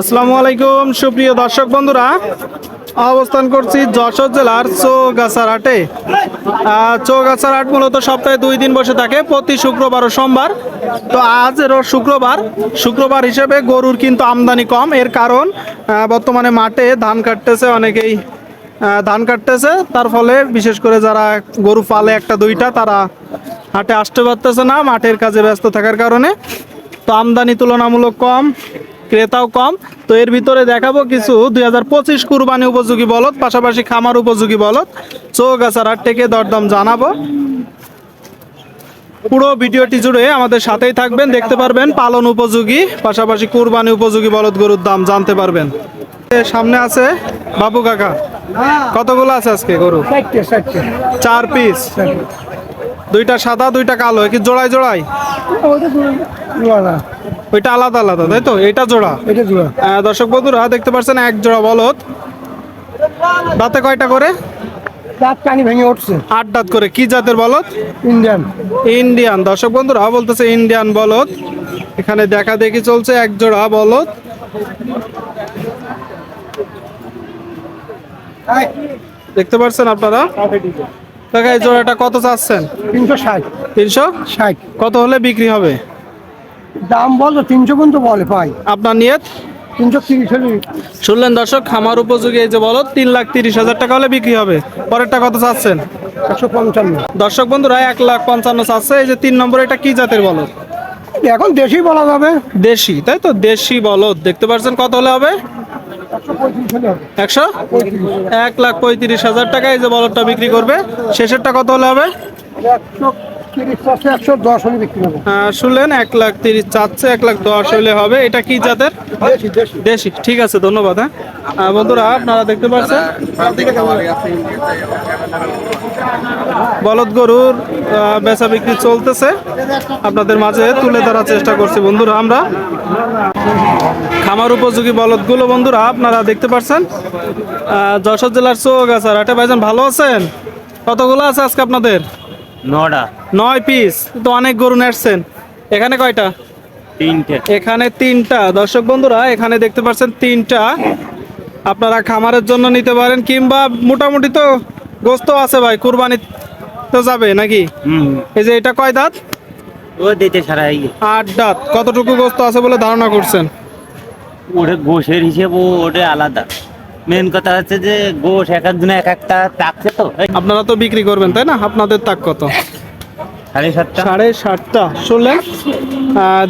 আসসালামু আলাইকুম, সুপ্রিয় দর্শক বন্ধুরা। অবস্থান করছি যশোর জেলার চৌগাছার হাটে চৌগাছার হাট মূলত সপ্তাহে দুই দিন বসে থাকে, প্রতি শুক্রবার ও সোমবার। তো আজ শুক্রবার। শুক্রবার হিসেবে গরুর কিন্তু আমদানি কম, এর কারণ বর্তমানে মাঠে ধান কাটতেছে, অনেকেই ধান কাটতেছে। তার ফলে বিশেষ করে যারা গরু পালে একটা দুইটা, তারা হাটে আসতে পারতেছে না, মাঠের কাজে ব্যস্ত থাকার কারণে। তো আমদানি তুলনামূলক কম। ক্রেতাও কম। তো এর ভিতরে দেখাবো কিছু দুই হাজার পঁচিশ কুরবানি উপযোগী বলদ, পাশাপাশি খামার উপযোগী বলদ। চৌগাছার হাট থেকে দরদাম জানাব। পুরো ভিডিওটি জুড়ে আমাদের সাথেই থাকবেন, দেখতে পারবেন পালন উপযোগী, পাশাপাশি কুরবানি উপযোগী বলদ গরুর দাম জানতে পারবেন। সামনে আছে বাবু কাকা। কতগুলো আছে আজকে গরু? চার পিস। দুইটা সাদা, দুইটা কালো কি জোড়ায় জোড়ায়? ওইটা আলাদা আলাদা তাই তো? এটা জোড়া। এটা জোড়া। দর্শক বন্ধুরা দেখতে পাচ্ছেন এক জোড়া বলদ। দাঁতে কয়টা করে? দাঁত পানি ভেঙে উঠছে। আট দাঁত করে। কি জাতের বলদ? ইন্ডিয়ান। ইন্ডিয়ান। দর্শক বন্ধুরা বলতেছে ইন্ডিয়ান বলদ। এখানে দেখা দেখি চলছে এক জোড়া বলদ। দেখতে পাচ্ছেন আপনারা? এই জোড়াটা কত চাচ্ছেন? তিনশো ষাট। তিনশো? ষাট। কত হলে বিক্রি হবে? দাম বলতো তিনশো পর্যন্ত বলে পাই আপনার নিয়ত? তিনশো তিরিশ শুনলেন দর্শক খামার উপযোগী এই যে বলদ তিন লাখ তিরিশ হাজার টাকা হলে বিক্রি হবে। পরেরটা কত চাচ্ছেন? একশো পঞ্চান্ন। দর্শক বন্ধুরা এক লাখ পঞ্চান্ন চাচ্ছে। এই যে তিন নম্বর এটা কি জাতের বলদ এখন দেশেই বলা যাবে। দেশি তাই তো? দেশি বলদ দেখতে পাচ্ছেন কত হলে হবে? একশো এক লাখ পঁয়ত্রিশ হাজার টাকা এই যে বলদটা বিক্রি করবে। শেষেরটা কত হলে হবে? আছে শুনলেন এক লাখ তিরিশ চাচ্ছে এক লাখ দশ হলে হবে। এটা কি জাতের? দেশি ঠিক আছে ধন্যবাদ হ্যাঁ। বন্ধুরা আপনারা দেখতে পাচ্ছেন? বলদ গরুর বেচা বিক্রি চলতেছে। আপনাদের মাঝে তুলে ধরার চেষ্টা করছি বন্ধুরা আমরা। খামার উপযোগী বলদগুলো বন্ধুরা আপনারা দেখতে পাচ্ছেন। যশোর জেলার চৌগাছার হাটে ভাইজান ভালো আছেন? কতগুলো আছে আজকে আপনাদের? নটা নয় পিস তো অনেক গরু নেসছেন এখানে কয়টা? তিনটে। এখানে তিনটা। দর্শক বন্ধুরা এখানে দেখতে পাচ্ছেন তিনটা। আপনারা খামারের জন্য নিতে পারেন কিংবা মোটামুটি তো গোস্ত আছে ভাই কুরবানি তো যাবে নাকি? এই যে এটা কয় দাঁত? ও দিতে সারা আট দাঁত। কতটুকু গোস্ত আছে বলে ধারণা করছেন? ওটা গোশের হিসেব ওটা আলাদা। মেন কথা হচ্ছে যে গোশ এক একজনে এক একটা থাকছে তো আপনারা তো বিক্রি করবেন তাই না? আপনাদের তাক কত? সাড়ে সাতটা। সাড়ে সাতটা। শুনলেন?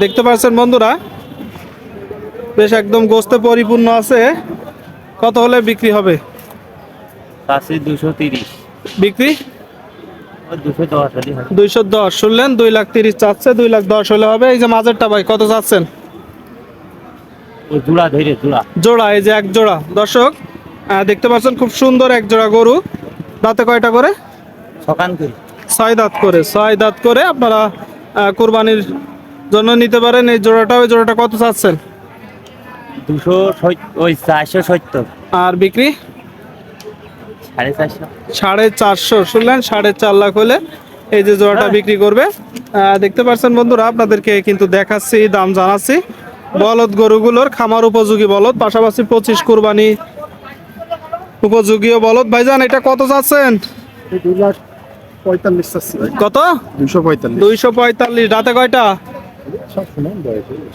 দেখতে পাচ্ছেন বন্ধুরা বেশ একদম গোস্তে পরিপূর্ণ আছে। কত হলে বিক্রি হবে? কাছে দুশো তিরিশ। বিক্রি? দুইশো দশ। শুনলেন? দুই লাখ তিরিশ চাচ্ছে দুই লাখ দশ হলে হবে। এই যে মাঝেরটা ভাই কত চাচ্ছেন? জোড়া ধরে জোড়া। জোড়া এই যে এক জোড়া। দর্শক দেখতে পাচ্ছেন খুব সুন্দর এক জোড়া গরু। দাঁতে কয়টা করে? ছয় দাঁত করে ছয় দাঁত করে আপনারা কোরবানির জন্য নিতে পারেন। এই জোড়াটা ওই জোড়াটা কত চাচ্ছেন? দুশো ওই চারশো সত্তর। আর বিক্রি? সাড়ে চারশো। শুনলেন সাড়ে চার লাখ হলে এই যে জোড়াটা বিক্রি করবে। দেখতে পাচ্ছেন বন্ধুরা আপনাদেরকে কিন্তু দেখাচ্ছি দাম জানাচ্ছি। বলদ গরুগুলোর খামার উপযোগী বলদ পাশাপাশি পঁচিশ কুরবানি উপযোগীও বলদ। ভাইজান এটা কত চাচ্ছেন? দুই লাখ পঁয়তাল্লিশ চাচ্ছি। কত? পঁয়তাল্লিশ। দুইশো পঁয়তাল্লিশ। রাতে কয়টা?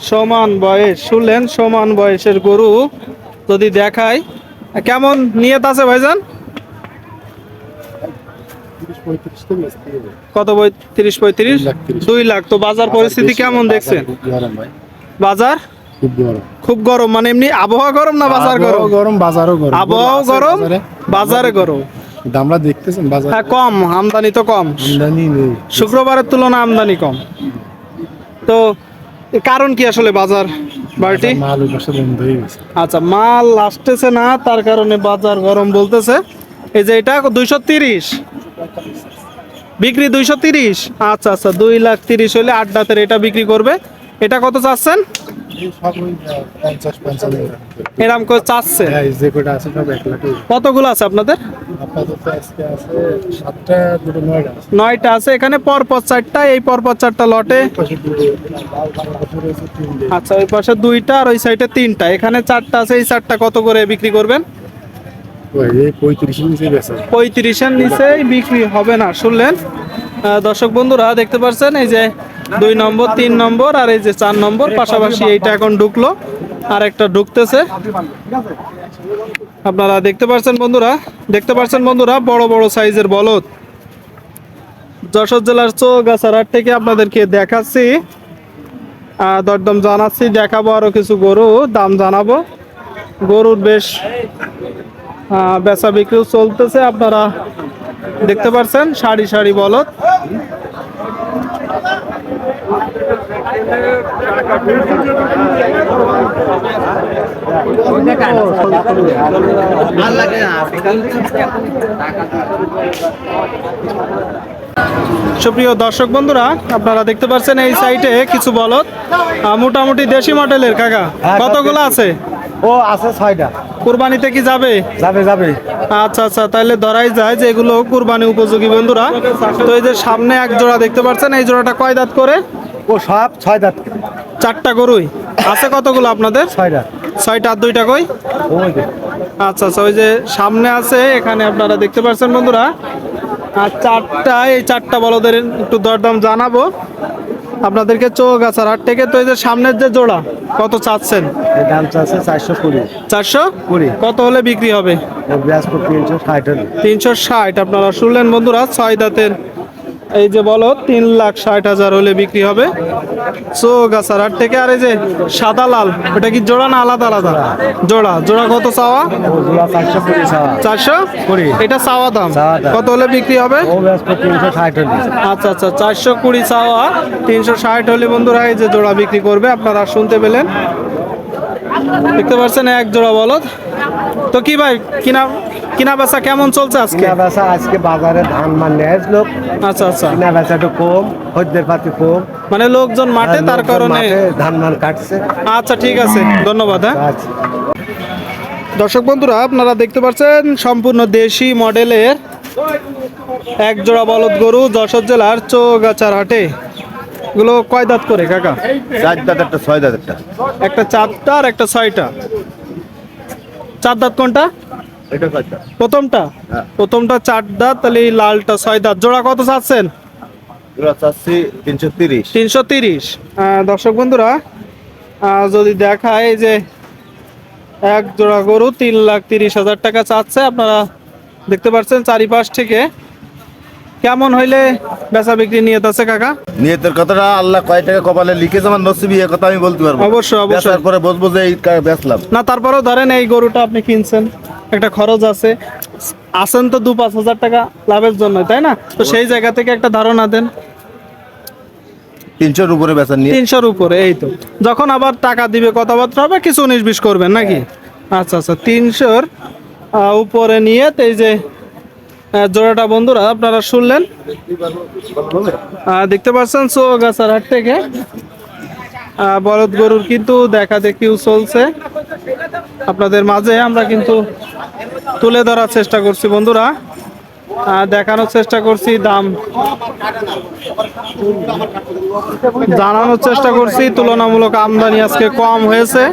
সমান বয়স। শুনলেন সমান বয়সের গরু। যদি দেখায় কেমন নিয়ত আছে ভাইজান? কত তিরিশ পঁয়ত্রিশ? দুই লাখ তো বাজার পরিস্থিতি কেমন দেখছেন? বাজার? খুব গরম। মানে এমনি আবহাওয়া গরম না বাজার গরম? গরম বাজারও গরম। আবহাওয়াও আছে গরম বাজারে। গরম। দামরা দেখতেছেন বাজার? হ্যাঁ কম আমদানি তো কম। আমদানি নেই। শুক্রবারের তুলনায় আমদানি কম। তো কারণ কি আসলে বাজার বাড়তি মাল বন্ধ হয়ে গেছে। আচ্ছা মাল আসতেছে না তার কারণে বাজার গরম বলতেছে। এই যে এটা দুইশো তিরিশ। বিক্রি দুইশো তিরিশ। আচ্ছা আচ্ছা দুই লাখ তিরিশ হলে আট দাঁতের এটা বিক্রি করবে। এটা কত চাচ্ছেন? এরম করে চাচ্ছে? হ্যাঁ যে কটা আছে সব এক লাখ কতগুলো আছে আপনাদের? নয়টা আছে। এখানে পরপর চারটা এই পরপর চারটা লটে? আচ্ছা ওই পাশে দুইটা আর ওই সাইডে তিনটা। এখানে চারটা আছে এই চারটা কত করে বিক্রি করবেন? পঁয়ত্রিশের নিচেই বিক্রি হবে না শুনলেন? দর্শক বন্ধুরা দেখতে পাচ্ছেন এই যে দুই নম্বর, তিন নম্বর আর এই যে চার নম্বর, পাশাপাশি এইটা এখন ঢুকলো আর একটা ঢুকতেছে। আপনারা দেখতে পাচ্ছেন বন্ধুরা? দেখতে পাচ্ছেন বন্ধুরা? বড় বড় সাইজের বলদ। যশোর জেলার চৌগাছার থেকে আপনাদেরকে দেখাচ্ছি। দরদম জানাচ্ছি, দেখাবো আরও কিছু গরু, দাম জানাব। গরুর বেশ বেচা বিক্রিও চলতেছে, আপনারা দেখতে পাচ্ছেন সারি সারি বলদ। সুপ্রিয় দর্শক বন্ধুরা আপনারা দেখতে পাচ্ছেন এই সাইটে কিছু বলদ। মোটামুটি দেশি মডেলের কাকা। কতগুলো আছে? ও আছে ছয়টা। কুরবানিতে কি যাবে? যাবে যাবে। আচ্ছা আচ্ছা তাহলে ধরাই যায় যে এগুলো কুরবানি উপযোগী বন্ধুরা। তো এই যে সামনে এক জোড়া দেখতে পাচ্ছেন এই জোড়াটা কয় দাঁত করে? ও সব ছয় দাঁত। চারটা গরুই? আছে কতগুলো আপনাদের? ছয়টা ছয়টা আর দুইটা কই? আচ্ছা আচ্ছা ওই যে সামনে আছে এখানে আপনারা দেখতে পাচ্ছেন বন্ধুরা। আর চারটা এই চারটা বলদের একটু দরদাম জানাব। আপনাদেরকে চৌগাছার হাট থেকে তো এই যে সামনের যে জোড়া কত চাচ্ছেন? দাম চাচ্ছে চারশো কুড়ি। চারশো? কুড়ি। কত হলে বিক্রি হবে? তিনশো ষাট তিনশো ষাট আপনারা শুনলেন বন্ধুরা ছয় দাঁতের এই যে বলো তিন লাখ ষাট হাজার হলে বিক্রি হবে। চৌগাছার হাট থেকে আর এই যে সাদা লাল ওটা কি জোড়া না আলাদা আলাদা? জোড়া জোড়া কত চাওয়া? চারশো? কুড়ি। এটা চাওয়া দাম। কত হলে বিক্রি হবে? আচ্ছা আচ্ছা চারশো কুড়ি চাওয়া। তিনশো ষাট হলে বন্ধুরা এই যে জোড়া বিক্রি করবে আপনারা শুনতে পেলেন। দেখতে পাচ্ছেন এক জোড়া বলদ। তো কি ভাই কিনা কিনা বেচা কেমন চলছে আজকে? কিনা বেচা আজকে বাজারে ধান মান নেয় লোক আচ্ছা আচ্ছা। কিনা বেচা একটু কম খদ্দের পাতি কম। মানে লোকজন মাঠে তার কারণে ধান মান কাটছে। আচ্ছা ঠিক আছে ধন্যবাদ হ্যাঁ। আচ্ছা। দর্শক বন্ধুরা আপনারা দেখতে পাচ্ছেন সম্পূর্ণ দেশি মডেলের এক জোড়া বলদ গরু যশোর জেলার চৌগাছার হাটে। এগুলো কয় দাঁত করে কাকা? চার দাঁত একটা ছয় দাঁত একটা। একটা চারটা আর একটা ছয়টা। চার দাঁত কোনটা? প্রথমটা? হ্যাঁ। প্রথমটা চার দাঁত তাহলে এই লালটা ছয় দাঁত। জোড়া কত চাচ্ছেন? তিনশো তিরিশ। দর্শক বন্ধুরা যদি দেখায় যে এক জোড়া গরু তিন লাখ তিরিশ হাজার টাকা চাচ্ছে আপনারা দেখতে পাচ্ছেন চারিপাশ থেকে কেমন হইলে বেচা বিক্রি নিয়ে আছে কাকা? নিয়তের কথাটা আল্লাহ কয় টাকা কপালে লিখে আমার নসিবি এ কথা আমি বলতে পারব অবশ্যই, অবশ্যই। বেচার পরে বসবো যে এই বেচলাম। না তারপরেও ধরেন এই গরুটা আপনি কিনছেন একটা খরচ আছে। আসেন তো দু পাঁচ হাজার টাকা লাভের জন্য তাই না? তো সেই জায়গা থেকে একটা ধারণা দেন। তিনশোর উপরে বেচার নিয়ে তিনশোর উপরে এই তো। যখন আবার টাকা দিবে কথাবার্তা হবে কিছু উনিশ বিশ করবেন নাকি? আচ্ছা আচ্ছা তিনশোর উপরে নিয়ে এই যে জোড়াটা বন্ধুরা আপনারা শুনলেন। দেখতে পাচ্ছেন চৌগাছার হাট থেকে। বলদ গরুর কিন্তু দেখা দেখিও চলছে। আপনাদের মাঝে আমরা কিন্তু তুলে ধরার চেষ্টা করছি বন্ধুরা। দেখানোর চেষ্টা করছি দাম। জানানোর চেষ্টা করছি, তুলনামূলক আমদানি আজকে কম হয়েছে।